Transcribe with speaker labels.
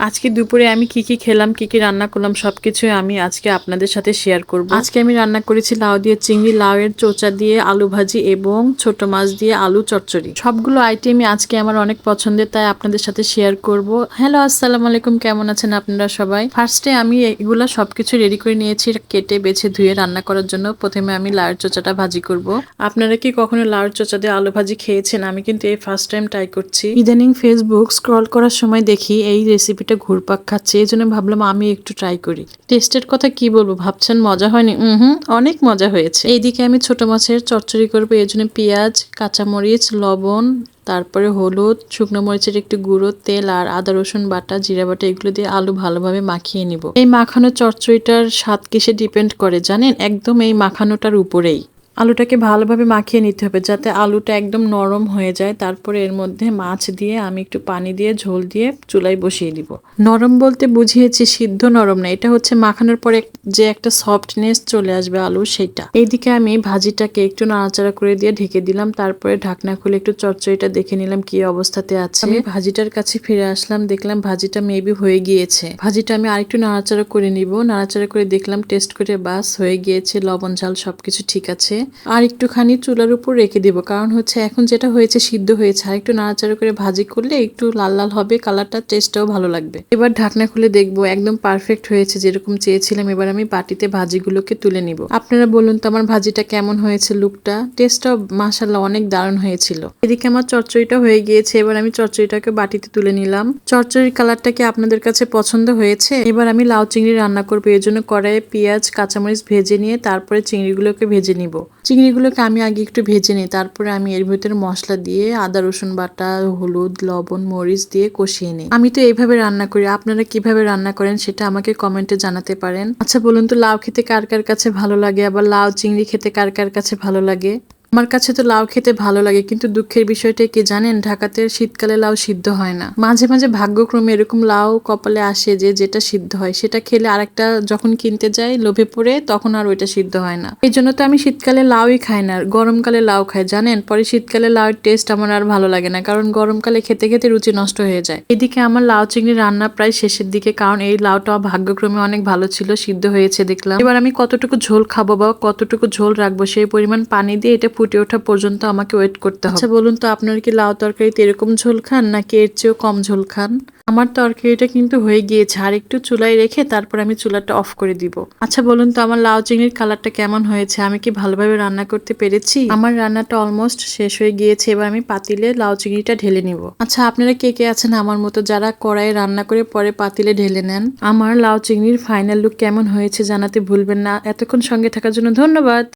Speaker 1: আজকে দুপুরে আমি কি কি খেলাম, কি কি রান্না করলাম সব সবকিছুই আমি আজকে আপনাদের সাথে শেয়ার করব। আজকে আমি রান্না করেছি লাউ দিয়ে চিংড়ি, লাউয়ের চোচা দিয়ে আলু ভাজি এবং ছোট মাছ দিয়ে আলু চচ্চড়ি। সবগুলো আইটেমই আজকে আমার অনেক পছন্দের, তাই আপনাদের সাথে শেয়ার করব। হ্যালো আসসালাম আলাইকুম, কেমন আছেন আপনারা সবাই? ফার্স্টে আমি এগুলা সবকিছু রেডি করে নিয়েছি, কেটে বেছে ধুয়ে রান্না করার জন্য। প্রথমে আমি লাউয়ের চোচাটা ভাজি করব। আপনারা কি কখনো লাউয়ের চোচা দিয়ে আলু ভাজি খেয়েছেন? আমি কিন্তু এই ফার্স্ট টাইম ট্রাই করছি। ইদানিং ফেসবুক স্ক্রল করার সময় দেখি, এই রেসিপিটা ঘুরপাক খাচ্ছে, এই জন্য ভাবলাম আমি একটু ট্রাই করি। টেস্টের কথা কি বলব, ভাবছেন মজা হয়নি? হুম অনেক মজা হয়েছে। এইদিকে আমি ছোট মাছের চচ্চড়ি করব এই জন্য পেঁয়াজ, কাঁচামরিচ, লবণ, তারপরে হলুদ, শুকনো মরিচের একটু গুঁড়ো, তেল আর আদা, রসুন বাটা, জিরা বাটা, এগুলো দিয়ে আলু ভালোভাবে মাখিয়ে নিব। এই মাখানো চচ্চড়িটার স্বাদ কিসে ডিপেন্ড করে জানেন? একদম এই মাখানোটার উপরেই। আলুটাকে ভালোভাবে মাখিয়ে নিতে হবে যাতে আলুটা একদম নরম হয়ে যায়। তারপরে এর মধ্যে মাছ দিয়ে আমি একটু পানি দিয়ে ঝোল দিয়ে চুলায় বসিয়ে দিব। নরম বলতে বুঝিয়েছি সিদ্ধ নরম না, এটা হচ্ছে মাখানোর পরে যে একটা সফটনেস চলে আসবে আলু, সেটা। এইদিকে আমি ভাজিটাকে একটু নাড়াচাড়া করে দিয়ে ঢেকে দিলাম, তারপরে ঢাকনা খুলে একটু চচ্চড়িটা দেখে নিলাম কি অবস্থাতে আছে। আমি ভাজিটার কাছে ফিরে আসলাম, দেখলাম ভাজিটা মেবি হয়ে গিয়েছে। ভাজিটা আমি আরেকটু নাড়াচাড়া করে নিব, নাড়াচাড়া করে দেখলাম টেস্ট করে বাস, হয়ে গিয়েছে, লবণ ঝাল সবকিছু ঠিক আছে। আর একটুখানি চুলার উপর রেখে দিব। কারণ হচ্ছে এখন যেটা হয়েছে সিদ্ধ হয়েছে। আর একটু নাড়াচাড়া করে ভাজি করলে একটু লাল লাল হবে কালারটা টেস্টটাও ভালো লাগবে। এবার ঢাকনা খুলে দেখব, একদম পারফেক্ট হয়েছে যেরকম চেয়েছিলাম। এবার আমি বাটিতে ভাজিগুলোকে তুলে নিব। আপনারা বলুন তো আমার ভাজিটা কেমন হয়েছে লুকটা টেস্টটাও মাসাল্লাহ অনেক দারুণ হয়েছিল। এদিকে আমার চচ্চড়িটা হয়ে গিয়েছে। এবার আমি চচ্চড়িটাকে বাটিতে তুলে নিলাম। চচ্চড়ির কালারটা কি আপনাদের কাছে পছন্দ হয়েছে? এবার আমি লাউ চিংড়ি রান্না করব। এর জন্য কড়াইয়ে পেঁয়াজ, কাঁচামরিচ ভেজে নিয়ে তারপরে চিংড়িগুলোকে ভেজে নিব। চিংড়িগুলোকে আমি আগে একটু ভেজে নিই। তারপরে আমি এর ভিতরে মশলা দিয়ে আদা, রসুন বাটা, হলুদ, লবণ, মরিচ দিয়ে কষিয়ে নিই। আমি তো এইভাবে রান্না করি। আপনারা কীভাবে রান্না করেন সেটা আমাকে কমেন্টে জানাতে পারেন। আচ্ছা বলুন তো, লাউ খেতে কার কার কাছে ভালো লাগে? আবার লাউ, চিংড়ি খেতে কার কার কাছে ভালো লাগে? আমার কাছে তো লাউ খেতে ভালো লাগে, কিন্তু দুঃখের বিষয়টা কি জানেন? ঢাকাতে শীতকালে লাউ সিদ্ধ হয় না। মাঝে মাঝে ভাগ্যক্রমে এরকম লাউ কপালে আসে যে, যেটা সিদ্ধ হয়। সেটা খেলে আরেকটা যখন কিনতে যাই, লোভে পড়ে, তখন আর ওইটা সিদ্ধ হয় না। এই জন্য তো আমি শীতকালে লাউই খাই না গরমকালে লাউ খাই, জানেন? পরে শীতকালে লাউয়ের টেস্ট আমার আর ভালো লাগে না, কারণ গরমকালে খেতে খেতে রুচি নষ্ট হয়ে যায়। এদিকে আমার লাউ চিংড়ি রান্না প্রায় শেষের দিকে, কারণ এই লাউটা ভাগ্যক্রমে অনেক ভালো ছিল, সিদ্ধ হয়েছে দেখলাম। এবার আমি কতটুকু ঝোল খাব বা কতটুকু ঝোল রাখব, সেই পরিমাণ পানি দিয়ে এটা ফুটে ওঠা পর্যন্ত আমাকে ওয়েট করতে হবে। আচ্ছা বলুন তো আপনার কি লাউ তরকারিতে এরকম ঝোল খান নাকি এর চেয়েও কম ঝোল খান? আমার তরকারিটা কিন্তু হয়ে গিয়েছে আর একটু চুলায় রেখে তারপর আমি চুলাটা অফ করে দিব। আচ্ছা বলুন তো আমার লাউ চিংড়ির কালারটা কেমন হয়েছে? আমি কি ভালোভাবে রান্না করতে পেরেছি? আমার রান্নাটা অলমোস্ট শেষ হয়ে গিয়েছে এবার আমি পাতিলে লাউ চিংড়িটা ঢেলে নিব। আচ্ছা আপনারা কে কে আছেন আমার মতো যারা কড়াইয়ে রান্না করে পরে পাতিলে ঢেলে নেন? আমার লাউ চিংড়ির ফাইনাল লুক কেমন হয়েছে জানাতে ভুলবেন না। এতক্ষণ সঙ্গে থাকার জন্য ধন্যবাদ।